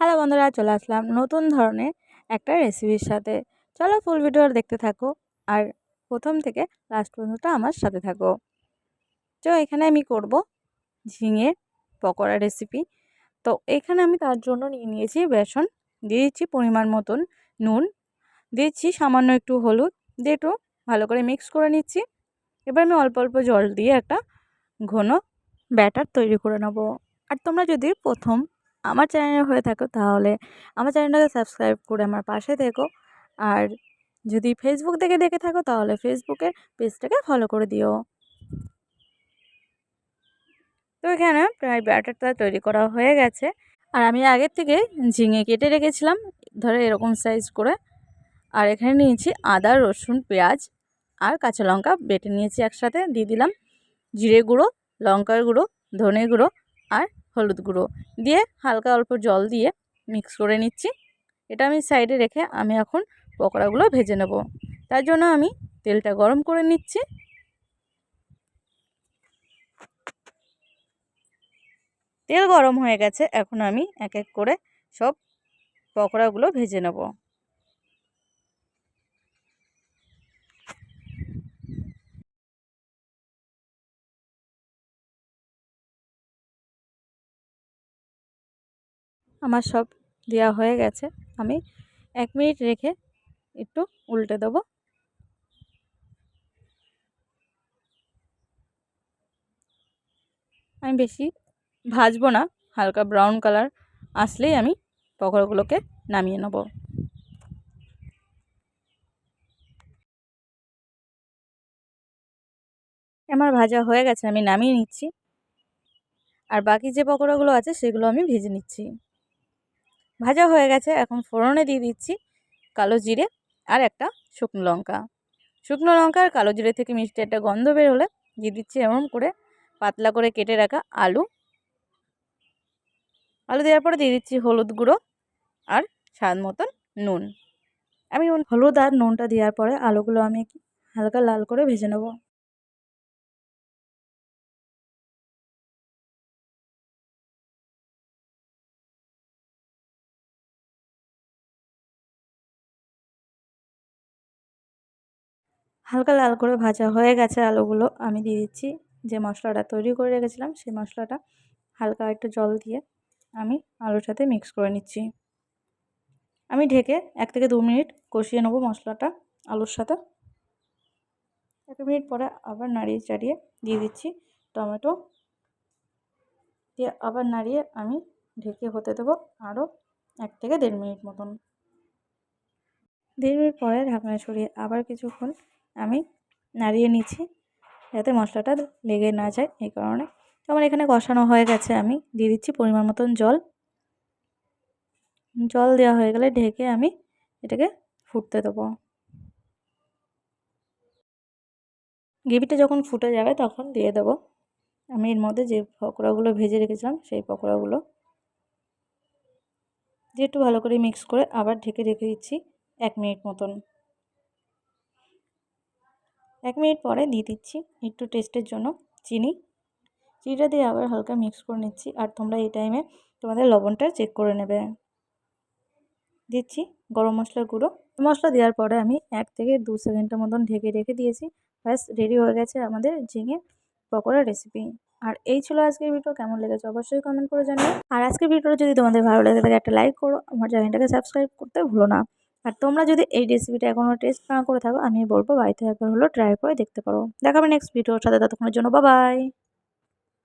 Hello বন্ধুরা, চলে আসলাম নতুন ধরনের একটা রেসিপির সাথে। চলো ফুল ভিডিও দেখতে থাকো আর প্রথম থেকে লাস্ট পর্যন্ত আমার সাথে থাকো। তো এখানে আমি করব ঝিঙে পকোড়া রেসিপি তো এখানে আমি তার জন্য নিয়ে নিয়েছি বেসন, দিয়ে দিচ্ছি পরিমাণ মতন নুন দিয়েছি সামান্য একটু হলুদ, দিয়ে একটু ভালো করে মিক্স করে নিচ্ছি। এবার আমি অল্প অল্প জল দিয়ে একটা ঘন ব্যাটার তৈরি করে নেব। আর তোমরা যদি প্রথম আমার চ্যানেলে হয়ে থাকো তাহলে আমার চ্যানেলটাকে সাবস্ক্রাইব করে আমার পাশে থেকো। আর যদি ফেসবুক থেকে দেখে থাকো তাহলে ফেসবুকের পেজটাকে ফলো করে দিও। তো এখানে প্রায় ব্যাটারটা তৈরি করা হয়ে গেছে। আর আমি আগের থেকে ঝিঙে কেটে রেখেছিলাম, ধরে এরকম সাইজ করে। আর এখানে নিয়েছি আদা, রসুন, পেঁয়াজ আর কাঁচা লঙ্কা বেটে নিয়েছি একসাথে। দিয়ে দিলাম জিরে গুঁড়ো, লঙ্কার গুঁড়ো, ধনে গুঁড়ো আর হলুদ গুঁড়ো দিয়ে হালকা অল্প জল দিয়ে মিক্স করে নিচ্ছি। এটা আমি সাইডে রেখে আমি এখন পকোড়াগুলো ভেজে নেব। তার জন্য আমি তেলটা গরম করে নিচ্ছি। তেল গরম হয়ে গেছে, এখন আমি এক এক করে সব পকোড়াগুলো ভেজে নেব। আমার সব দেওয়া হয়ে গেছে। আমি এক মিনিট রেখে একটু উল্টে দেবো। আমি বেশি ভাজবো না, হালকা ব্রাউন কালার আসলেই আমি পকোড়াগুলোকে নামিয়ে নেব। আমার ভাজা হয়ে গেছে, আমি নামিয়ে নিচ্ছি। আর বাকি যে পকোড়াগুলো আছে, সেগুলো আমি ভেজে নিচ্ছি। ভাজা হয়ে গেছে। এখন ফোড়নে দিয়ে দিচ্ছি কালো জিরে আর একটা শুকনো লঙ্কা। শুকনো লঙ্কা আর কালো জিরে থেকে মিষ্টি একটা গন্ধ বের হলে দিয়ে দিচ্ছি এমন করে পাতলা করে কেটে রাখা আলু। আলু দেওয়ার পরে দিয়ে দিচ্ছি হলুদ গুঁড়ো আর স্বাদ মতন নুন। আমি হলুদ আর নুনটা দেওয়ার পরে আলুগুলো আমি হালকা লাল করে ভেজে নেব। হালকা লাল করে ভাজা হয়ে গেছে আলুগুলো, আমি দিয়ে দিচ্ছি যে মশলাটা তৈরি করে রেখেছিলাম, সেই মশলাটা হালকা একটু জল দিয়ে আমি আলুর সাথে মিক্স করে নিচ্ছি। আমি ঢেকে এক থেকে দু মিনিট কষিয়ে নেব মশলাটা আলুর সাথে। এক মিনিট পরে আবার নাড়িয়ে চাড়িয়ে দিয়ে দিচ্ছি টমেটো। দিয়ে আবার নাড়িয়ে আমি ঢেকে হতে দেবো আরও এক থেকে দেড় মিনিট মতন। দেড় মিনিট পরে ঢাকনা ছড়িয়ে আবার কিছুক্ষণ আমি নাড়িয়ে নিচ্ছি যাতে মশলাটা লেগে না যায় এই কারণে। আমার এখানে কষানো হয়ে গেছে, আমি দিয়ে দিচ্ছি পরিমাণ মতন জল। জল দেওয়া হয়ে গেলে ঢেকে আমি এটাকে ফুটতে দেবো। গ্রেভিটা যখন ফুটে যাবে তখন দিয়ে দেবো। আমি এর মধ্যে যে পকোড়াগুলো ভেজে রেখেছিলাম সেই পকোড়াগুলো। দিয়ে একটু ভালো করে মিক্স করে আবার ঢেকে রেখে দিচ্ছি এক মিনিট মতন। এক মিনিট পরে দিয়ে দিচ্ছি একটু টেস্টের জন্য চিনি। চিনিটা দিয়ে আবার হালকা মিক্স করে নিচ্ছি আর তোমরা এই টাইমে তোমাদের লবণটা চেক করে নেবে। দিচ্ছি গরম মশলার গুঁড়ো। মশলা দেওয়ার পরে আমি এক থেকে দু সেকেন্ডের মতন ঢেকে রেখে দিয়েছি। ব্যাস রেডি হয়ে গেছে আমাদের ঝিঙে পকোড়া রেসিপি আর এই ছিল আজকের ভিডিও কেমন লেগেছে অবশ্যই কমেন্ট করে জানিও। আর আজকের ভিডিওটা যদি তোমাদের ভালো লেগে থাকে, একটা লাইক করো। আমার চ্যানেলটাকে সাবস্ক্রাইব করতে ভুলো না। আর তোমরা যদি এই রেসিপিটা এখনও টেস্ট না করে থাকো, আমি বলব বাড়িতে একবার হলো ট্রাই করে দেখতে পারো। দেখাবে নেক্সট ভিডিওর সাথে, ততক্ষণের জন্য বাবাই